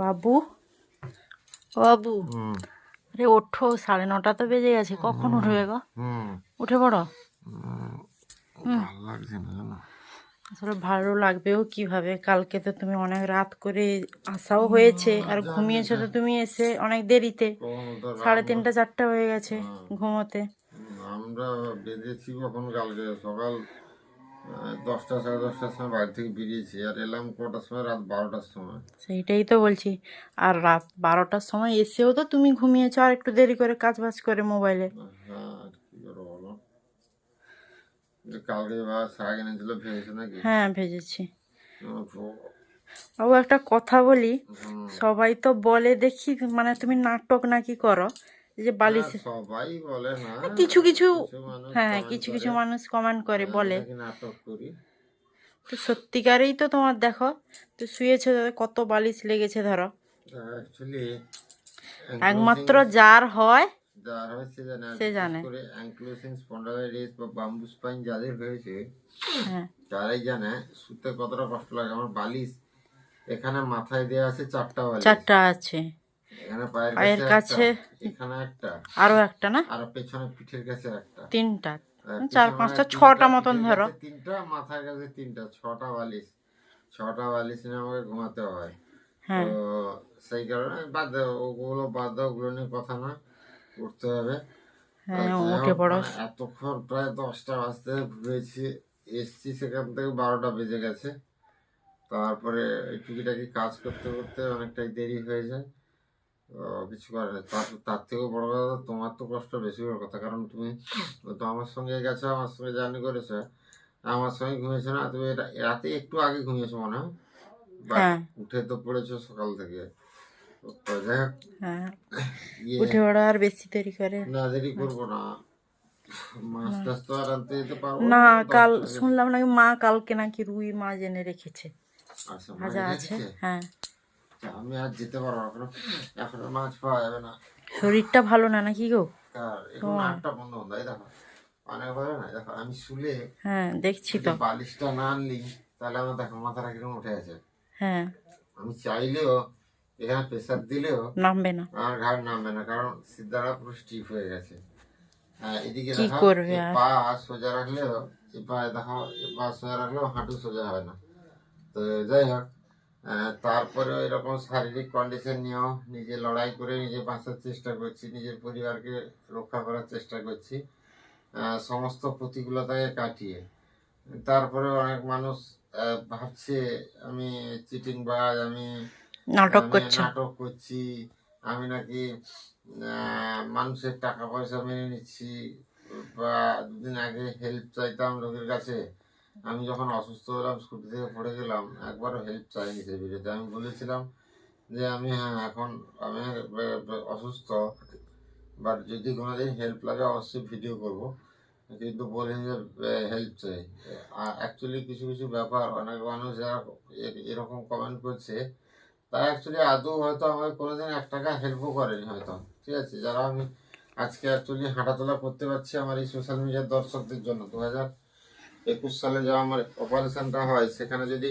বাবু? বাবু? আরে ওঠো সাড়ে নটা তো বেজে গেছে কখন উঠবে গো? উঠে পড়ো। ভালো লাগছে না জানো? আসলে ভালো লাগবেও কীভাবে কালকে তো তুমি অনেক রাত করে আসাও হয়েছে আর ঘুমিয়েছো তো তুমি এসে অনেক দেরিতে। সাড়ে তিনটা চারটা হয়ে গেছে ঘুমোতে। আমরা বেরিয়েছি কখন কালকে? সকাল দশটা সাড়ে দশটার সময় বাড়ি থেকে বেরিয়েছি। আর এলাম কটার সময়? রাত বারোটার সময়। সেইটাই তো বলছি। আর রাত বারোটার সময় এসেও তো তুমি ঘুমিয়েছো আর একটু দেরি করে কাজ বাজ করে মোবাইলে। হ্যাঁ কি করে বলো? কালকে বা শাক এনেছিল ভেজেছে নাকি? হ্যাঁ ভেজেছি। ও, বাবু একটা কথা বলি। সবাই তো বলে দেখি মানে তুমি নাটক নাকি করো? যে বালিশ সবাই বলে না কিছু কিছু হ্যাঁ কিছু কিছু মানুষ কমেন্ট করে বলে। তো সত্যিকারেই তো তোমার দেখো তো শুয়েছো কত বালিশ লেগেছে ধরো। একমাত্র যার হয় সে জানে। করে অ্যাঙ্ক্লোসিং স্পন্ডালাইটিস বা বাম্বু স্পাইন যাদের হয়েছে হ্যাঁ। তারাই জানে শুতে কতটা কষ্ট লাগে। আমার বালিশ এখানে মাথায় দেওয়া আছে চারটা চারটা আছে। এখানে পায়ের পায়ের কাছে কাছে এখানে একটা আরও একটা না? আর পেছনে পিঠের কাছে একটা। তিনটা চার পাঁচটা ছটা মতন ধরো। তিনটা মাথার কাছে তিনটা ছটা বালিশ। ছটা বালিশ নিয়ে আমাকে ঘুমাতে হয়। তো সেই কারণে বাদ দাও ওগুলো বাদ দাও ওগুলো নিয়ে কথা না উঠতে হবে। হ্যাঁ মানে এতক্ষণ প্রায় দশটা বাজতে ঘুরেছি এসছি সেখান থেকে বারোটা বেজে গেছে। তারপরে টুকিটাকি কাজ করতে করতে অনেকটাই দেরি হয়ে যায়। কিছু করে। তার থেকেও বড় কথা তোমার তো কষ্ট বেশি বড় কথা কারণ তুমি তো আমার সঙ্গে গেছো আমার সঙ্গে জার্নি করেছ আমার সঙ্গে ঘুমিয়েছো না তুমি রাতে একটু আগে ঘুমিয়েছো মনে হয়। হ্যাঁ। উঠে তো পড়েছো সকাল থেকে। হ্যাঁ। ইয়ে। উঠে আর বেশি দেরি করে। না দেরি করব না। না। কাল শুনলাম নাকি মা কালকে নাকি রুই মাছ এনে রেখেছে। আচ্ছা মাছ ভাজা আছে। রেখেছে? হ্যাঁ। আচ্ছা, আমি আর যেতে পারব না এখনও এখনও মাছ পাওয়া যাবে না। শরীরটা ভালো না নাকি গো? এখন আটটা বন্ধ বন্ধ এই দেখো। অনেক বলে না দেখো আমি শুলে হ্যাঁ দেখছি তো। বালিশটা না আনলি তাহলে আমার দেখো মাথাটা কীরকম উঠে আছে হ্যাঁ। আমি চাইলেও এখানে প্রেসার দিলেও নামবে না। আমার ঘাড় নামবে না কারণ সিদ্ধারা পুরো স্টিফ হয়ে গেছে। হ্যাঁ, এদিকে দেখো? পা সোজা রাখলেও পা দেখো পা সোজা রাখলেও হাঁটু সোজা হয় না। তো যাই হোক আহ, তারপরেও এরকম শারীরিক কন্ডিশন নিয়েও নিজে লড়াই করে নিজে বাঁচার চেষ্টা করছি নিজের পরিবারকে রক্ষা করার চেষ্টা করছি সমস্ত প্রতিকূলতাকে কাটিয়ে। তারপরে অনেক মানুষ ভাবছে আমি চিটিং বাজ আমি নাটক করছ। নাটক করছি আমি নাকি মানুষের টাকা পয়সা মেনে নিচ্ছি বা দুদিন আগে হেল্প চাইতাম লোকের কাছে আমি যখন অসুস্থ হলাম, স্কুটি থেকে পড়ে গেলাম, একবারও হেল্প চাইনি সে ভিডিওতে আমি বলেছিলাম যে আমি হ্যাঁ এখন আমি অসুস্থ বাট যদি কোনোদিন হেল্প লাগে, অবশ্যই ভিডিও করব। কিন্তু বলেন যে হেল্প চাই। অ্যাকচুয়ালি কিছু কিছু ব্যাপার, অনেক মানুষ যারা এরকম কমেন্ট করছে তারা অ্যাকচুয়ালি আদৌ হয়তো আমাকে কোনোদিন এক টাকা হেল্পও করেনি হয়তো। ঠিক আছে? যারা আমি আজকে অ্যাকচুয়ালি হাঁটাচলা করতে পারছি আমার এই সোশ্যাল মিডিয়ার দর্শকদের জন্য। দু হাজার একুশ সালে যা আমার অপারেশনটা হয় সেখানে যদি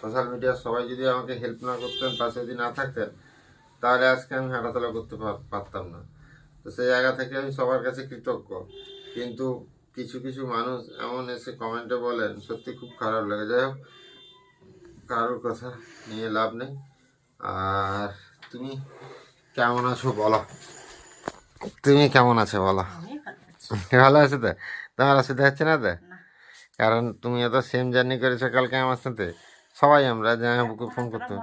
সোশ্যাল মিডিয়ার সবাই যদি আমাকে হেল্প না করতেন পাশে যদি না থাকতেন তাহলে আজকে আমি হাঁটাচলা করতে পার- পারতাম না। তো সেই জায়গা থেকে আমি সবার কাছে কৃতজ্ঞ। কিন্তু কিছু কিছু মানুষ এমন এসে কমেন্টে বলেন সত্যি খুব খারাপ লাগে। যাই হোক কারোর কথা নিয়ে লাভ নেই। আর তুমি কেমন আছো বলো? তুমি কেমন আছো বলো? আমি ভালো আছি। ভালো আছো তো? তোমার অসুবিধা হচ্ছে না তো? কারণ তুমি এত সেম জার্নি করেছ কালকে আমার সাথে। সবাই আমরা জামাইবাবুকে ফোন করতে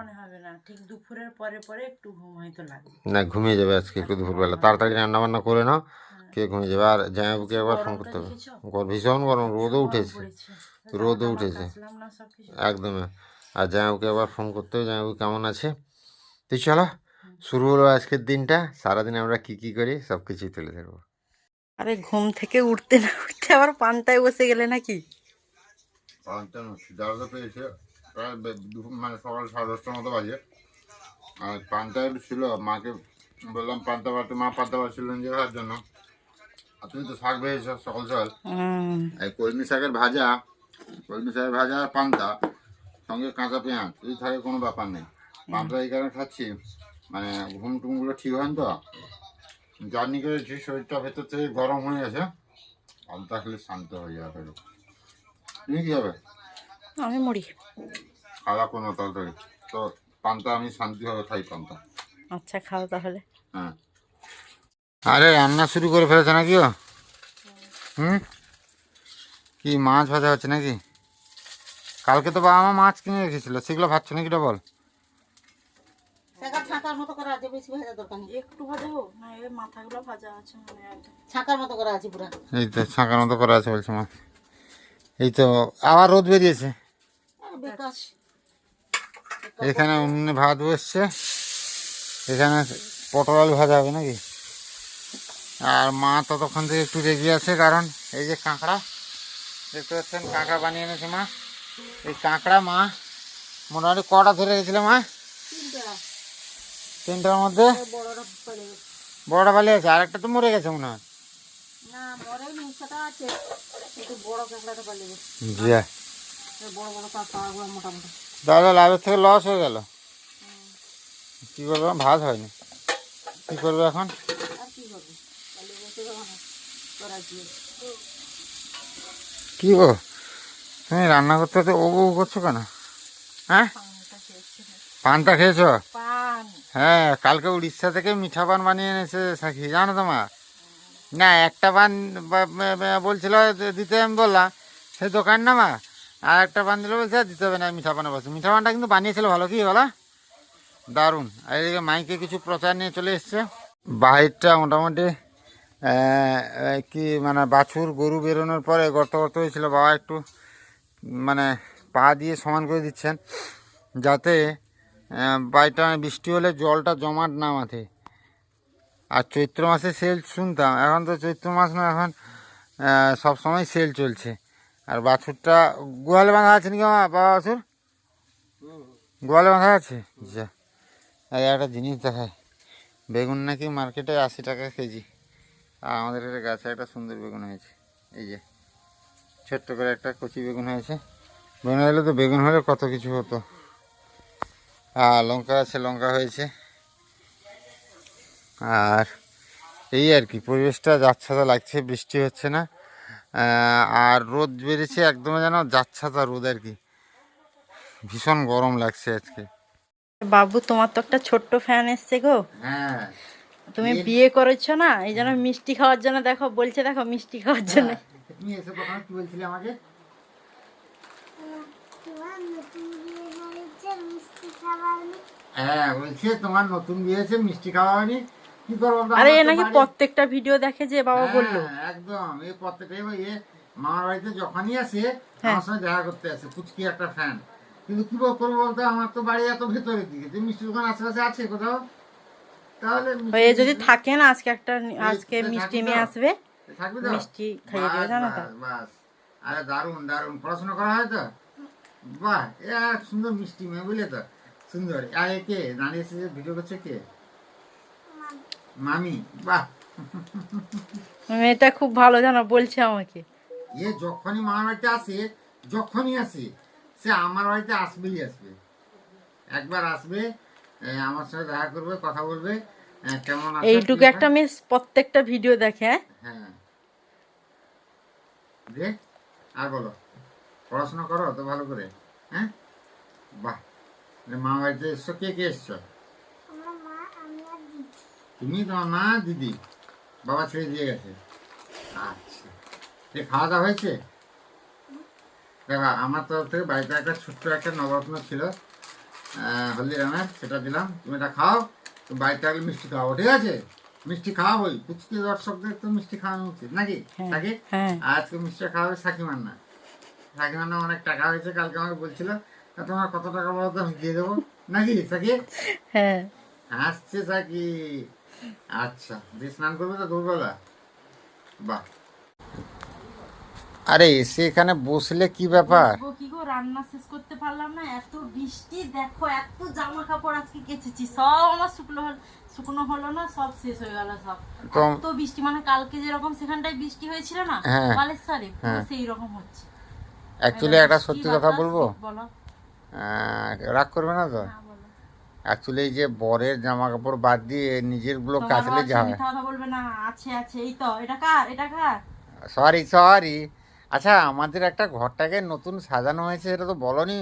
না। ঘুমিয়ে যাবে আজকে একটু দুপুরবেলা। তাড়াতাড়ি রান্না বান্না করে নাও কে ঘুমিয়ে যাবে? আর জামাইবাবুকে একবার ফোন করতে হবে। দেখেছ? গর- ভীষণ গরম রোদও উঠেছে। রোদও উঠেছে। একদম। আর জামাইবাবুকে একবার ফোন করতে হবে। জামাইবাবু কেমন আছে? তুই চলো শুরু হলো আজকের দিনটা। সারাদিন আমরা কি কি করি সব কিছুই তুলে ধরবো। আরে ঘুম থেকে উঠতে না উঠতে আবার পান্তায় বসে গেলে নাকি? পেয়েছে। প্রায় মানে সকাল সাড়ে দশটার মতো বাজে। আর পান্তা ছিল মাকে বললাম পান্তা মা পান্তা খাওয়ার জন্য। আর তুমি তো শাক ভেজেছ সকাল সকাল। এই কলমি শাকের ভাজা কলমি শাকের ভাজা আর পান্তা সঙ্গে কাঁচা পেঁয়াজ এই থাকে কোনো ব্যাপার নেই। পান্তা এই কারণে খাচ্ছি। মানে ঘুম টুমগুলো ঠিক হয় তো? জার্নি করেছি শরীরটা ভেতর থেকে গরম হয়ে গেছে। পান্তা খেলে শান্ত হয়ে যাবে। তুমি কি হবে আমি মরি খাওয়া কোনো তরকারি। তো পান্তা আমি শান্তিভাবে খাই পান্তা। আচ্ছা খাও তাহলে। হ্যাঁ। আরে রান্না শুরু করে ফেলেছে নাকি ও? হুম? কি মাছ ভাজা হচ্ছে নাকি? কালকে তো বাবা মা মাছ কিনে রেখেছিল। সেগুলো ভাবছ নাকি ডবল ছাকার ছাকার মতো করা আছে বেশি ভাজা দরকার নেই। একটু ভাজা হোক না এই মাথাগুলো ভাজা আছে মানে ছাকার মতো করা আছে পুরা। এই তো ছাঁকার মতো করা আছে বলছে মা। এই তো আবার রোদ বেরিয়েছে। এখানে উনুনে ভাত বসছে। এখানে পটল আলু ভাজা হবে নাকি? আর মা ততক্ষণ থেকে একটু রেগে আছে কারণ এই যে কাঁকড়া দেখতে পাচ্ছেন কাঁকড়া বানিয়ে এনেছে মা। এই কাঁকড়া মা মোটামুটি কটা ধরে গেছিল মা? তিনটা। তিনটার মধ্যে? বড়টা গেছে। পালিয়ে আছে আর একটা তো মরে গেছে মনে হয়। গেছে। দাদা লাভের থেকে লস হয়ে গেল। কী করব ভাত হয়নি। কী করব এখন? কি গেছে গো? তুমি রান্না করতে ও করছ কেন? হ্যাঁ। পানটা খেয়েছো? হ্যাঁ কালকে উড়িষ্যা থেকে মিঠা পান বানিয়ে এনেছে সাক্ষী জানো তো মা না একটা পান বলছিল দিতে আমি বললাম সেই দোকান না মা আর একটা পান দিলে বলছে দিতে হবে না মিঠা পানে বসে মিঠা পানটা কিন্তু বানিয়েছিল ভালো কি বলা? দারুণ। আর এদিকে মাইকে কিছু প্রচার নিয়ে চলে এসছে। বাহিরটা মোটামুটি কি মানে বাছুর গরু বেরোনোর পরে গর্ত গর্ত হয়েছিল। বাবা একটু মানে পা দিয়ে সমান করে দিচ্ছেন যাতে আহ, বাড়িটা বৃষ্টি হলে জলটা জমাট না মাথে আর চৈত্র মাসে সেল শুনতাম এখন তো চৈত্র মাস না এখন আহ, সব সময় সেল চলছে। আর বাছুরটা গোয়ালে বাঁধা আছে নাকি বাবা বাছুর? গোয়ালে বাঁধা আছে? যা একটা জিনিস দেখায় বেগুন নাকি মার্কেটে আশি টাকা কেজি। আর আমাদের এটা গাছে একটা সুন্দর বেগুন হয়েছে। এই যে ছোট্ট করে একটা কচি বেগুন হয়েছে। বেগুন হলে তো বেগুন হলে কত কিছু হতো। লঙ্কা আছে লঙ্কা হয়েছে। আর এই আর কি পরিবেশটা যাচ্ছাতা লাগছে বৃষ্টি হচ্ছে না। আর রোদ বেড়েছে একদম যেন যাচ্ছাতা রোদ আর কি। ভীষণ গরম লাগছে আজকে। বাবু তোমার তো একটা ছোট্ট ফ্যান এসছে গো। হ্যাঁ। তুমি বিয়ে করেছ না? এই জন্য মিষ্টি খাওয়ার জন্য দেখো বলছে দেখো মিষ্টি খাওয়ার জন্য। তুমি এসে কি বলছিলে আমাকে? হ্যাঁ বলছে তোমার নতুন বিয়ে হয়েছে মিষ্টি খাওয়া হয়নি। কি করব আরে এ নাকি প্রত্যেকটা ভিডিও দেখে যে বাবা হ্যাঁ, বলল। একদম এই প্রত্যেকটাই এ মামার বাড়িতে যখনই আসে হ্যাঁ। আমার সঙ্গে দেখা করতে আসে পুচকি একটা ফ্যান কিন্তু কি করব বলতো আমার তো বাড়ি এত ভেতরের দিকে। যে মিষ্টি দোকান আশেপাশে আছে কোথাও তাহলে মিষ্টি- যদি থাকে না আজকে একটা আজকে মিষ্টি? নিয়ে আসবে। মিষ্টি খাইয়ে দেবে জানো তো। বাস, বাস। আরে দারুণ দারুণ। পড়াশোনা করা হয় তো? বাহ এ সুন্দর মিষ্টি মেয়ে বুঝলে তো? সুন্দর। আর এ কে দাঁড়িয়ে এসে ভিডিও করছে কে? মামি বাহ। মেয়েটা খুব ভালো জানো বলছে আমাকে। এ যখনই মামার বাড়িতে আসে যখনই আসে সে আমার বাড়িতে আসবেই আসবে। একবার আসবে আমার সাথে দেখা করবে কথা বলবে কেমন আছে এইটুকু একটা মেয়ে প্রত্যেকটা ভিডিও দেখে হ্যাঁ? হ্যাঁ। দে আর বলো পড়াশোনা করো তো ভালো করে হ্যাঁ? বাহ। মা বাড়িতে এসছো কে কে এসছো তুমি তোমার মা দিদি বাবা ছেড়ে দিয়ে গেছে আচ্ছা এ খাওয়া দাওয়া হয়েছে দেখো আমার তরফ থেকে বাড়িতে একটা ছোট্ট একটা নবরত্ন ছিল হলদিরামের সেটা দিলাম। তুমি এটা খাও তো বাড়িতে আসলে মিষ্টি খাওয়াবো ঠিক আছে? মিষ্টি খাওয়াবোই। পুচকি দর্শকদের তো মিষ্টি খাওয়ানো উচিত নাকি? হ্যাঁ, নাকি? হ্যাঁ। আজকে মিষ্টি খাওয়াবে সাকিমান না সাকিমান না অনেক টাকা হয়েছে কালকে আমাকে বলছিল তোমার কত টাকা বলো তো আমি দিয়ে দেবো। নাকি সাকি? হ্যাঁ। হাসছে সাকি। আচ্ছা দিয়ে স্নান করবে তো দুপুরবেলা? বাহ। আরে এসে এখানে বসলে কি ব্যাপার? কি গো রান্না শেষ করতে পারলাম না এত বৃষ্টি দেখো এত জামা কাপড় আজকে কেচেছি সব আমার শুকনো হল শুকনো হলো না সব শেষ হয়ে গেল সব। তো বৃষ্টি মানে কালকে যেরকম সেখানটায় বৃষ্টি হয়েছিল না হ্যাঁ। বালেশ্বরে হ্যাঁ। সেই রকম হচ্ছে অ্যাকচুয়ালি একটা সত্যি কথা বলব? বলো। রাগ করবে না তো? অ্যাকচুয়ালি এই যে বরের জামা কাপড় বাদ দিয়ে নিজেরগুলো তোমার কাচলে যা হয়। বলবে না। আছে আছে এই তো এটা কার এটা কার? সরি সরি আচ্ছা আমাদের একটা ঘরটাকে নতুন সাজানো হয়েছে এটা তো বলনি।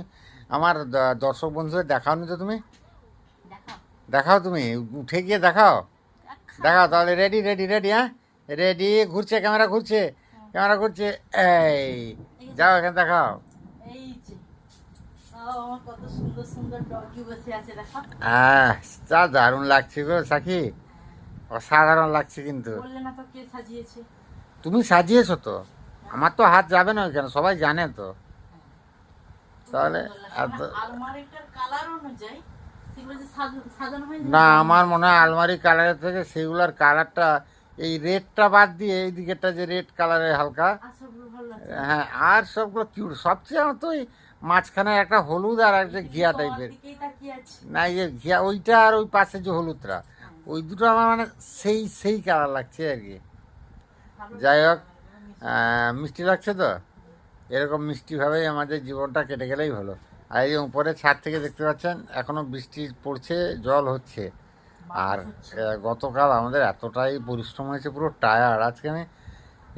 আমার দর্শক বন্ধুদের দেখাওনি তো তুমি? দেখো দেখাও তুমি? উঠে গিয়ে দেখাও। দেখাও। তাহলে রেডি রেডি রেডি হ্যাঁ? রেডি ঘুরছে ক্যামেরা ঘুরছে ক্যামেরা ঘুরছে। এই যাও এখানে দেখাও। কত সুন্দর সুন্দর ডগি বসে আছে দেখো। হ্যাঁ তা দারুণ লাগছে গো সাকি। অসাধারণ লাগছে কিন্তু। বললে না তো কে সাজিয়েছে? তুমি সাজিয়েছো তো? আমার তো হাত যাবে না ওইখানে সবাই জানে তো। তাহলে যে না আমার মনে হয় আলমারি কালারের থেকে সেগুলোর কালারটা এই রেডটা বাদ দিয়ে এই দিকেরটা যে রেড কালারের হালকা। হ্যাঁ আর সবগুলো কিউট সবচেয়ে আমার তো মাঝখানে একটা হলুদ আর একটা ঘিয়া টাইপের না এই যে ঘিয়া ওইটা আর ওই পাশে যে হলুদটা ওই দুটো আমার মানে সেই সেই কালার লাগছে আর কি। যাই হোক মিষ্টি লাগছে তো? এরকম মিষ্টিভাবেই আমাদের জীবনটা কেটে গেলেই ভালো। আর এই উপরে ছাদ থেকে দেখতে পাচ্ছেন এখনও বৃষ্টি পড়ছে জল হচ্ছে। আর গতকাল আমাদের এতটাই পরিশ্রম হয়েছে পুরো টায়ার্ড আজকে আমি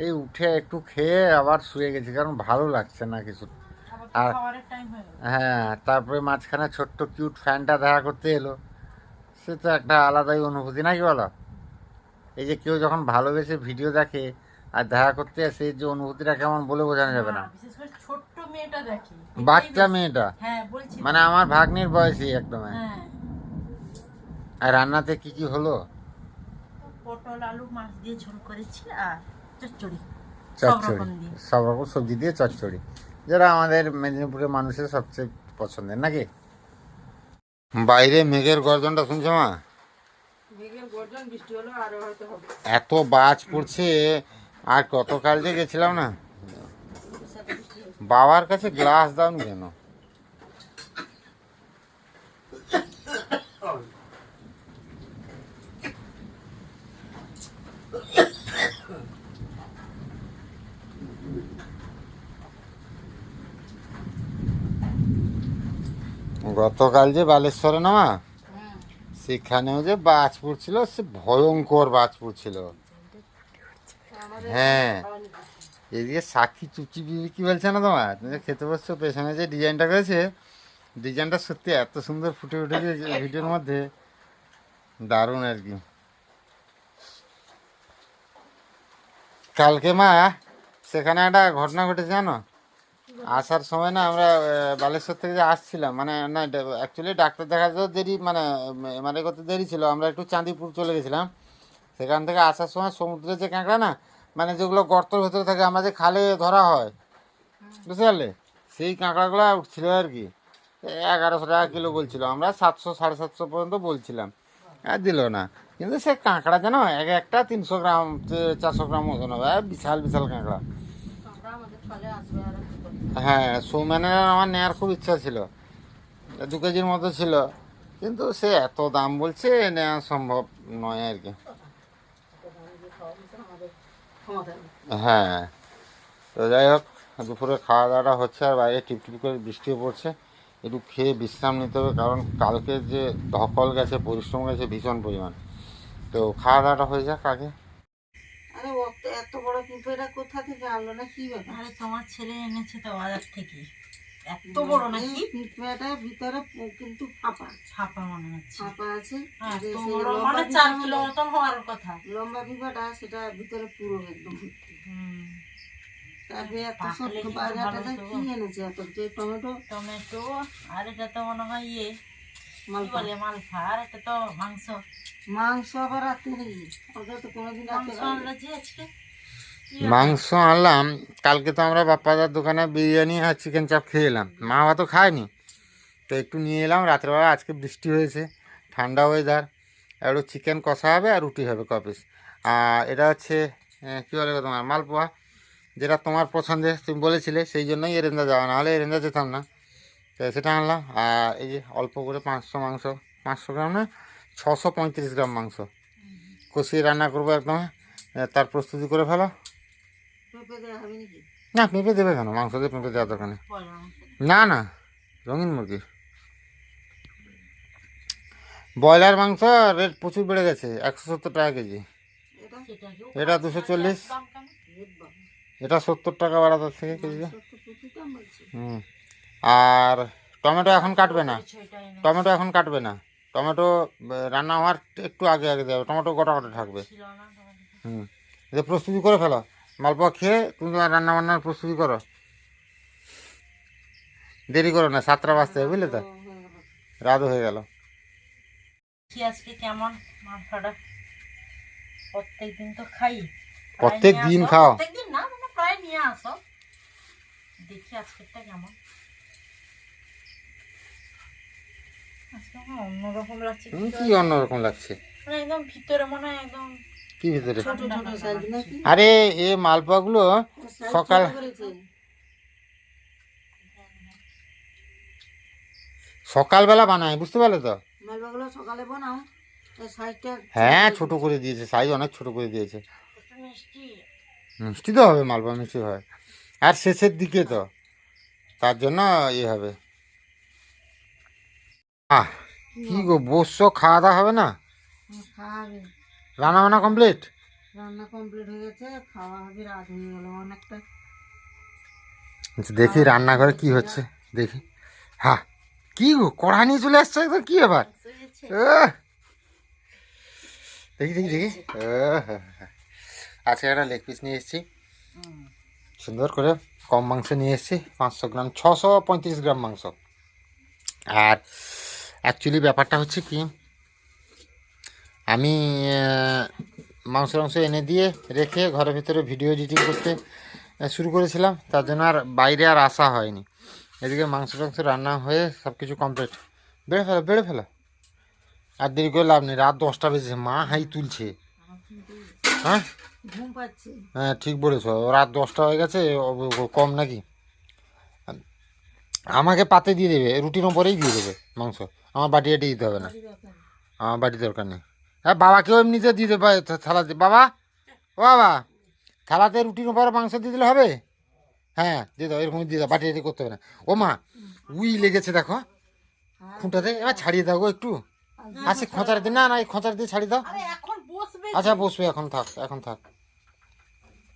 এই উঠে একটু খেয়ে আবার শুয়ে গেছি কারণ ভালো লাগছে না কিছু আর- হয়ে তারপরে মাঝখানে ছোট্ট কিউট ফ্যানটা দেখা করতে এলো। সে তো একটা আলাদাই অনুভূতি নাকি বলো? এই যে কেউ যখন ভালোবেসে ভিডিও দেখে আর দেখা করতে আসে যে অনুভূতিটা কেমন বলে বোঝানো যাবে না। বাচ্চা মেয়েটা? হ্যাঁ মানে আমার ভাগ্নির বয়সী একদম। হ্যাঁ। আর রান্নাতে কি কি হলো? পটল আলু মাছ দিয়ে ঝোল করেছি আর চচ্চড়ি। চচ্চড়ি সব রকম সবজি দিয়ে চচ্চড়ি। যেটা আমাদের মেদিনীপুরের মানুষের সবচেয়ে পছন্দের নাকি? বাইরে মেঘের গর্জনটা শুনছো মা? এত বাজ পড়ছে আর গতকাল যে গেছিলাম না বাবার কাছে গ্লাস দাও কেন? গতকাল যে বালেশ্বরে নামা, সেখানেও যে বাজ পড়ছিল সে ভয়ঙ্কর বাজ পড়ছিল হ্যাঁ। এদিকে সাক্ষী বিবি কি বলছে না তোমার? খেতে বসছো, পেছনে যে ডিজাইনটা করেছে, ডিজাইনটা সত্যি এত সুন্দর ফুটে উঠেছে যে ভিডিওর মধ্যে দারুণ আর কি। কালকে মা, সেখানে একটা ঘটনা ঘটেছে জানো? আসার সময় না আমরা বালেশ্বর থেকে যে আসছিলাম মানে না অ্যাকচুয়ালি ডাক্তার দেখাতেও দেরি মানে এমআরআই করতে দেরি ছিল। আমরা একটু চাঁদিপুর চলে গেছিলাম। সেখান থেকে আসার সময় সমুদ্রে যে কাঁকড়া না মানে যেগুলো গর্তর ভেতরে থাকে, আমরা যে খালে ধরা হয়, বুঝতে পারলে? সেই কাঁকড়াগুলো উঠছিল আর কি। এগারোশো টাকা কিলো বলছিল। আমরা সাতশো, সাড়ে সাতশো পর্যন্ত বলছিলাম। আর দিল না। কিন্তু সে কাঁকড়া যেন এক একটা তিনশো গ্রাম চারশো গ্রাম ওজন হবে। বিশাল বিশাল কাঁকড়া। হ্যাঁ সৌম্যানের আমার নেওয়ার খুব ইচ্ছা ছিল। দু কেজির মতো ছিল। কিন্তু সে এত দাম বলছে নেওয়া সম্ভব নয় আর কি। হ্যাঁ তো যাই হোক, দুপুরে খাওয়া দাওয়াটা হচ্ছে আর বাইরে টিপটিপ করে বৃষ্টিও পড়ছে। একটু খেয়ে বিশ্রাম নিতে হবে, কারণ কালকে যে ধকল গেছে, পরিশ্রম গেছে ভীষণ পরিমাণ। তো খাওয়া দাওয়াটা হয়ে যাক আগে। আরে ও এত বড় পিঁপড়েটা কোথা থেকে আনলো না কি ব্যাপার? আরে তোমার ছেলে এনেছে তো বাজার থেকে। এত বড় নাকি? এই পিঁপড়েটার ভিতরে কিন্তু ফাঁপা। ফাঁপা মনে হচ্ছে। ফাঁপা আছে। হ্যাঁ, মানে চার কিলো মতন হওয়ার কথা। লম্বা পিঁপড়াটা সেটা ভিতরে পুরো একদম ভর্তি। তারপরে এত সব বাজারটা কি এনেছে এত যে টমেটো। টমেটো আর এটা তো মনে হয় ইয়ে। বলে মালফা আর এটা তো মাংস। মাংস আবার রাতে তো কোনোদিন রাতে মাংস আনলো যে আজকে। মাংস আনলাম কালকে তো আমরা বাপ্পাদার দোকানে বিরিয়ানি আর চিকেন চাপ খেয়ে এলাম। মা তো খায়নি। তো একটু নিয়ে এলাম রাত্রেবেলা আজকে বৃষ্টি হয়েছে ঠান্ডা ওয়েদার একটু চিকেন কষা হবে আর রুটি হবে কপিস আর এটা হচ্ছে কী বলে তোমার মালপোয়া যেটা তোমার পছন্দের তুমি বলেছিলে সেই জন্যই এরেন্দা যাওয়া। নাহলে এরেন্দা যেতাম না। তো সেটা আনলাম। আর এই যে অল্প করে পাঁচশো মাংস পাঁচশো গ্রাম না ছশো পঁয়ত্রিশ গ্রাম মাংস। কষিয়ে রান্না করব একদম। তার প্রস্তুতি করে ফেলো। দেওয়া না পেঁপে দেবে কেন? মাংস দিয়ে পেঁপে দেওয়ার দোকানে না না রঙিন মুরগি। ব্রয়লার মাংস রেট প্রচুর বেড়ে গেছে একশো সত্তর টাকা কেজি। এটা? দুশো চল্লিশ। এটা সত্তর টাকা বাড়াতে থেকে কেজি। হুম। আর টমেটো এখন কাটবে না। টমেটো এখন কাটবে না। টমেটো রান্না হওয়ার একটু আগে আগে দেবে। টমেটো গোটা গোটা থাকবে। হুম। যে প্রস্তুতি করে ফেলো। মালপোয়া খেয়ে তুমি তোমার রান্না বান্নার প্রস্তুতি করো। দেরি করো না সাতটা বাজতে বুঝলে তো? ও, হ্যাঁ। রাতও গেল আজকে কেমন? মাংসটা প্রত্যেক দিন তো খাই। প্রত্যেক দিন খাও? প্রত্যেক দিন না মানে প্রায় নিয়ে আসো। দেখি আজকেরটা কেমন আজকে আমার অন্যরকম লাগছে কি অন্যরকম লাগছে? মানে একদম ভিতরে মনে হয় একদম কি ভিতরে? ছোট ছোট সাইজ নাকি? আরে এ মালপোয়াগুলো সাইজ সকাল- সকালবেলা বানায় বুঝতে পারলে তো? মালবাগুলো সকালে বানাও হ্যাঁ ছোট করে দিয়েছে সাইজ অনেক ছোট করে দিয়েছে। মিষ্টি? মিষ্টি তো হবে মালপোয়া মিষ্টি হয়। আর শেষের দিকে তো তার জন্য ইয়ে হবে। আহ কি গো বসছো? খাওয়া দাওয়া হবে না? রান্না বান্না কমপ্লিট রান্না কমপ্লিট হয়ে গেছে খাওয়া হবে রাত হয়ে গেল অনেকটা। আচ্ছা, দেখি রান্নাঘরে কি হচ্ছে দেখি। হ্যাঁ কি গো কড়া নিয়ে চলে আসছে একদম? কি ব্যাপার! দেখি দেখি দেখি। আহ! আজকে একটা লেগ পিস নিয়ে এসেছি। সুন্দর করে কম মাংস নিয়ে এসেছি পাঁচশো গ্রাম ছশো পঁয়ত্রিশ গ্রাম মাংস। আর অ্যাকচুয়ালি ব্যাপারটা হচ্ছে কি আমি মাংস মাংস এনে দিয়ে রেখে ঘরের ভিতরে ভিডিও এডিটিং করতে শুরু করেছিলাম। তার জন্য আর বাইরে আর আসা হয়নি। এদিকে মাংস টাংস রান্না হয়ে সব কিছু কমপ্লিট বেড়ে ফেলো বেড়ে ফেলো। আর দেরি করে লাভ নেই রাত দশটা বেজেছে মা হাই তুলছে। হ্যাঁ? হ্যাঁ ঠিক বলেছ। রাত দশটা হয়ে গেছে কম নাকি? আমাকে পাতে দিয়ে দেবে রুটির ওপরেই দিয়ে দেবে মাংস। আমার বাটি আটি দিতে হবে না। আমার বাটি দরকার নেই। হ্যাঁ বাবাকেও এমনিতে দেবে থা- থালাতে বাবা ও বাবা থালাতে রুটির ওপরে মাংস দিয়ে দিলে হবে? হ্যাঁ দিয়ে দাও এরকম দিয়ে দাও বাটি আটি করতে হবে না। ও মা উই লেগেছে দেখো। খুঁটাতে এবার ছাড়িয়ে দাও একটু। আচ্ছা খোঁচার দিয়ে না না এই খোঁচার দিয়ে ছাড়িয়ে দাও। আচ্ছা বসবে এখন থাক এখন থাক।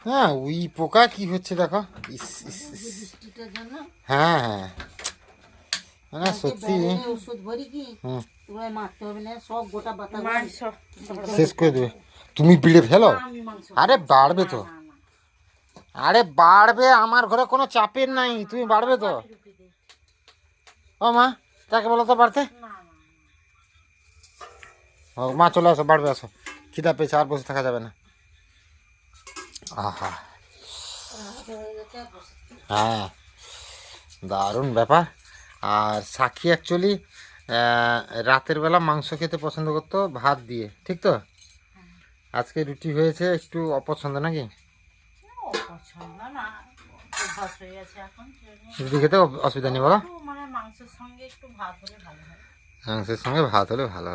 হ্যাঁ উই পোকা কি হচ্ছে দেখো। ইস ইস হ্যাঁ হ্যাঁ। মানে সত্যি। ওষুধ ভরি কি হুম। তোমায় মারতে হবে না সব গোটা বাতা শেষ করে দেবে। তুমি পিড়ে ফেলো? আরে বাড়বে তো। আরে বাড়বে আমার ঘরে কোনো চাপের নাই। তুমি বাড়বে তো? ও মা তাকে বলো তো বাড়তে। ও, মা চলে আসো বাড়বে আসো। খিদা পেয়েছে আর বসে থাকা যাবে না। আহা। হয়ে হ্যাঁ দারুণ ব্যাপার। আর সাক্ষী অ্যাকচুয়ালি রাতের বেলা মাংস খেতে পছন্দ করতো ভাত দিয়ে ঠিক তো? আজকে রুটি হয়েছে একটু অপছন্দ নাকি? হয়ে রুটি খেতে অসুবিধা নেই বলো। মানে মাংসের সঙ্গে ভাত হলে ভালো হয়।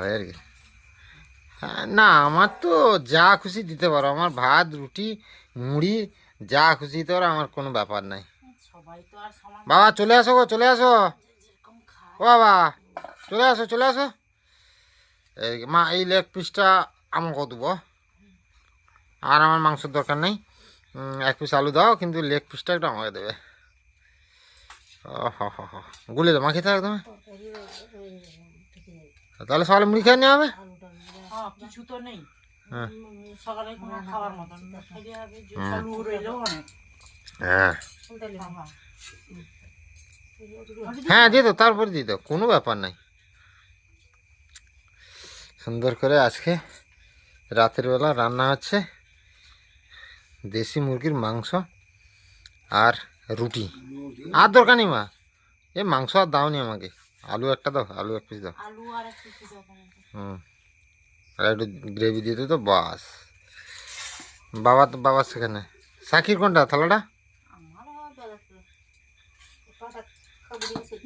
হয় আর কি। হ্যাঁ, না আমার তো যা খুশি দিতে পারো। আমার ভাত রুটি মুড়ি যা খুশি দিতে পারো আমার কোনো ব্যাপার নাই। বাবা চলে আসো গো চলে আসো। বাবা চলে আসো চলে আসো। এই মা এই লেগ পিসটা আমাকে দেবো। আর আমার মাংসের দরকার নেই। এক পিস আলু দাও কিন্তু লেগ পিসটা একটু আমাকে দেবে। ও হ হ হ। গুলে দাও মাখিয়ে থাক একদম তাহলে সকালে মুড়ি খেয়ে নেওয়া হবে? হ্যাঁ, কিছু তো নেই। হ্যাঁ। হ্যাঁ দিয়ে দাও তারপরে দিয়ে দাও কোনো ব্যাপার নাই। সুন্দর করে আজকে রাতের বেলা রান্না হচ্ছে দেশি মুরগির মাংস আর রুটি। আর দরকার নেই মা। এ মাংস আর দাও নি আমাকে। আলু একটা দাও আলু এক পিস দাও। হুম। আর একটু গ্রেভি দিয়ে তো বাস। বাবা তো বাবা সেখানে। সাকির কোনটা থালাটা আমার আবার বেলাতে। দাও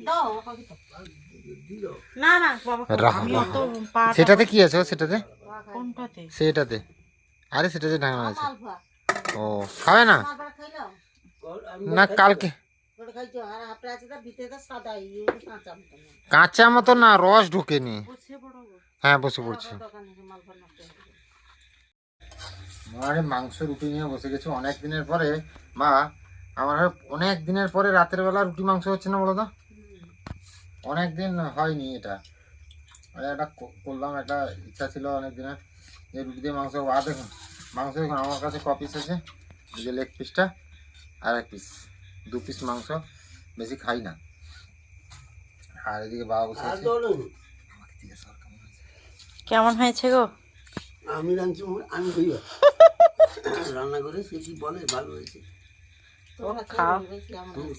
না না বাবা সেটাতে কি আছে সেটাতে? কোনটাতে? সেটাতে। আরে সেটা যে ঢাকনা আছে। ও খাবে না? না কালকে। কাঁচা মতো না রস ঢুকেনি। হ্যাঁ বসে পড়ছি। দোকান থেকে মাল ফাল নষ্ট হয়ে যাবে। মারে মাংস রুটি নিয়ে বসে গেছি। অনেক দিনের পরে মা আমার অনেক দিনের পরে রাতের বেলা রুটি মাংস হচ্ছে না বলো তো? অনেক দিন হয়নি এটা। আর একটা করলাম একটা ইচ্ছা ছিল অনেক দিনের যে রুটি দিয়ে মাংস আর দেখুন মাংস দেখুন আমার কাছে ক পিস আছে? যে লেগ পিসটা আর এক পিস দু পিস মাংস বেশি খাই না। আর এদিকে বাবা বসে আছে। কেমন হয়েছে? গো? আমি রাঁধছি আমি কইবা রান্না করে সে কি বলে ভালো হয়েছে। খাও।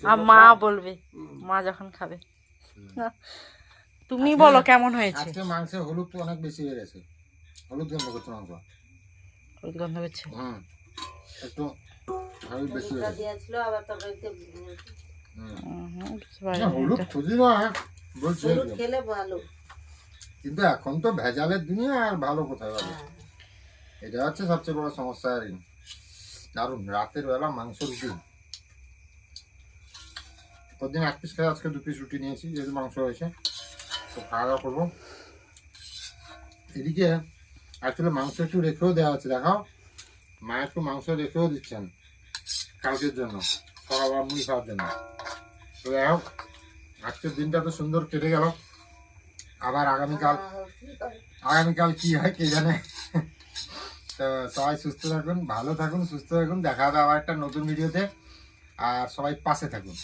আর মা বলবে মা যখন খাবে। তুমি বলো কেমন হয়েছে? আজকে মাংসের হলুদ তো অনেক বেশি হয়ে গেছে। হলুদ গন্ধ করছে মাংস। হলুদ গন্ধ হচ্ছে হুম একটু হলুদ বেশি হয়ে গেছে আবার তরকারিতে হলুদ খুঁজি না বলছি। হলুদ খেলে ভালো। কিন্তু এখন তো ভেজালের দুনিয়া আর ভালো কোথায় পাবে হ্যাঁ। এটা হচ্ছে সবচেয়ে বড় সমস্যা আর কি দারুণ রাতের বেলা মাংস রুটি। প্রতিদিন এক পিস খাই আজকে দু পিস রুটি নিয়েছি, যেহেতু মাংস হয়েছে তো খাওয়া দাওয়া করব। এদিকে অ্যাকচুয়ালি মাংস একটু রেখেও দেওয়া আছে দেখাও। মা একটু মাংস রেখেও দিচ্ছেন কালকের জন্য সকালবেলা মুড়ি খাওয়ার জন্য। তো যাই হোক, আজকের দিনটা তো সুন্দর কেটে গেল। আবার আগামীকাল আগামীকাল কি হয় কে জানে? তো সবাই সুস্থ থাকুন, ভালো থাকুন, সুস্থ থাকুন। দেখা হবে আবার একটা নতুন ভিডিওতে। আর সবাই পাশে থাকুন।